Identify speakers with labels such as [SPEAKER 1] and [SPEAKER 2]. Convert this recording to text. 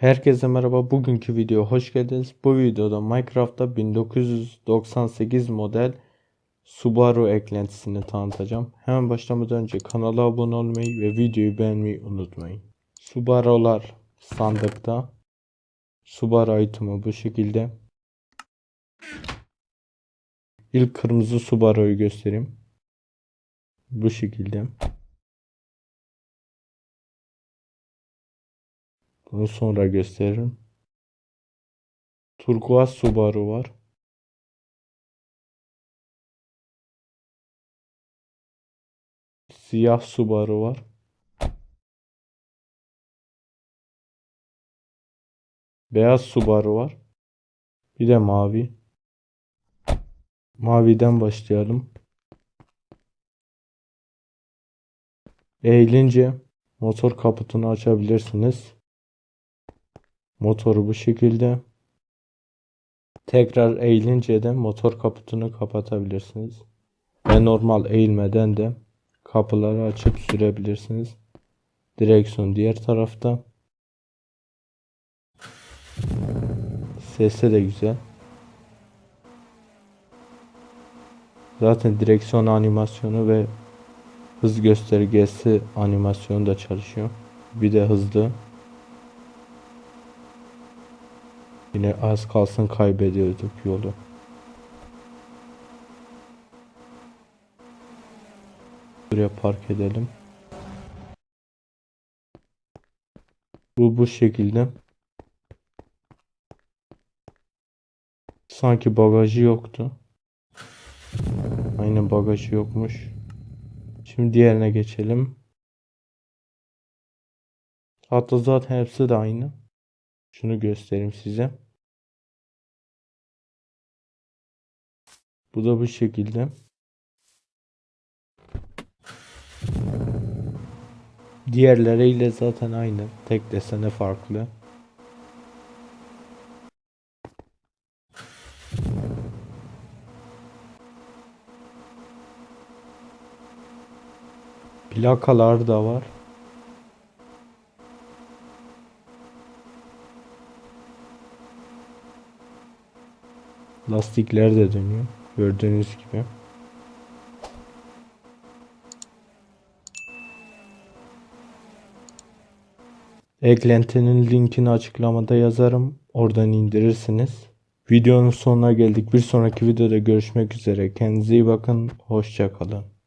[SPEAKER 1] Herkese merhaba. Bugünkü video hoş geldiniz. Bu videoda Minecraft'ta 1998 model Subaru eklentisini tanıtacağım. Hemen başlamadan önce kanala abone olmayı ve videoyu beğenmeyi unutmayın. Subaru'lar sandıkta. Subaru item'ı bu şekilde. İlk kırmızı Subaru'yu göstereyim. Bu şekilde. Bunu sonra gösteririm. Turkuaz Subaru var. Siyah Subaru var. Beyaz Subaru var. Bir de mavi. Maviden başlayalım. Eğilince motor kaputunu açabilirsiniz. Motoru bu şekilde. Tekrar eğilince de motor kaputunu kapatabilirsiniz. Ve normal eğilmeden de kapıları açıp sürebilirsiniz. Direksiyon diğer tarafta. Sesi de güzel. Zaten direksiyon animasyonu ve hız göstergesi animasyonu da çalışıyor. Bir de hızlı. Yine az kalsın kaybediyorduk yolu. Buraya park edelim. Bu bu şekilde. Sanki bagajı yoktu. Aynen bagajı yokmuş. Şimdi diğerine geçelim. Hatta zaten hepsi de aynı. Şunu göstereyim size. Bu da bu şekilde. Diğerleriyle zaten aynı. Tek desene farklı. Plakalar da var. Lastikler de dönüyor. Gördüğünüz gibi. Eklentinin linkini açıklamada yazarım. Oradan indirirsiniz. Videonun sonuna geldik. Bir sonraki videoda görüşmek üzere. Kendinize iyi bakın. Hoşça kalın.